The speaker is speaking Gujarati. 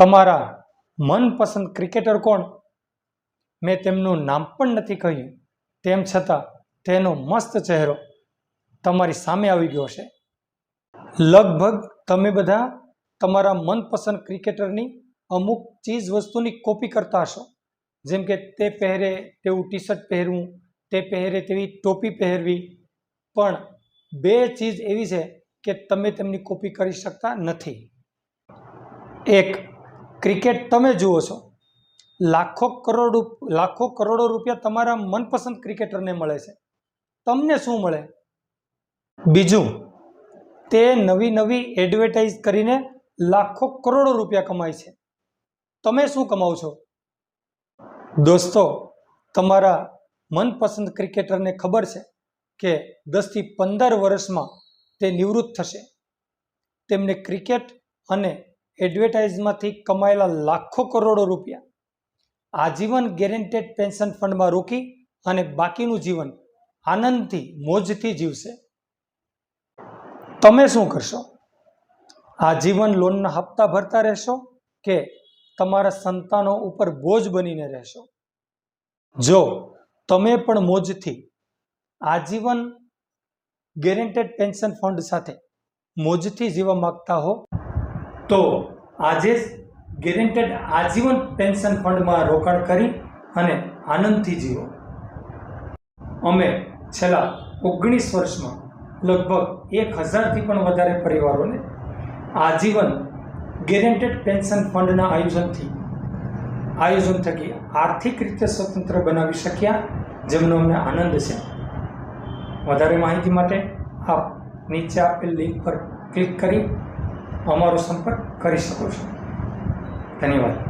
તમારા મનપસંદ ક્રિકેટર કોણ? મેં તેમનું નામ પણ નથી કહ્યું. તેમ છતાં તેનો મસ્ત ચહેરો તમારી સામે આવી ગયો છે લગભગ તમે બધા તમારા મનપસંદ ક્રિકેટરની અમુક ચીજ વસ્તુની કોપી કરતા હશો. જેમ કે તે પહેરે તેવું ટી શર્ટ પહેરવું, તે પહેરે તેવી ટોપી પહેરવી. પણ બે ચીજ એવી છે કે તમે તેમની કોપી કરી શકતા નથી. એક ક્રિકેટ તમે જુઓ છો. લાખો કરોડ લાખો કરોડો રૂપિયા તમારા મનપસંદ ક્રિકેટરને મળે છે. તમને શું મળે? બીજું, તે નવી નવી એડવર્ટાઇઝ કરીને લાખો કરોડો રૂપિયા કમાય છે. તમે શું કમાવ છો? દોસ્તો, તમારા મનપસંદ ક્રિકેટરને ખબર છે કે દસથી પંદર વર્ષમાં તે નિવૃત્ત થશે. તેમને ક્રિકેટ અને એડવર્ટાઇઝમાંથી કમાયેલા લાખો કરોડો રૂપિયા આજીવન ગેરેન્ટેડ પેન્શન ફંડમાં રોકી અને બાકીનું જીવન આનંદથી, મોજથી જીવશે. તમે શું કરશો? આજીવન લોનના હપ્તા ભરતા રહેશો કે તમારા સંતાનો ઉપર બોજ બનીને રહેશો? જો તમે પણ મોજથી આજીવન ગેરેન્ટેડ પેન્શન ફંડ સાથે મોજથી જીવવા માંગતા હો તો આજે જ ગેરેન્ટેડ આજીવન પેન્શન ફંડમાં રોકાણ કરી અને આનંદથી જીવો. અમે છેલ્લા ઓગણીસ વર્ષમાં લગભગ એક હજારથી પણ વધારે પરિવારોને આજીવન ગેરેન્ટેડ પેન્શન ફંડના આયોજનથી, આયોજન થકી આર્થિક રીતે સ્વતંત્ર બનાવી શક્યા, જેમનો અમને આનંદ છે. વધારે માહિતી માટે આપ નીચે આપેલ લિંક પર ક્લિક કરી અમારો સંપર્ક કરી શકો છો. ધન્યવાદ.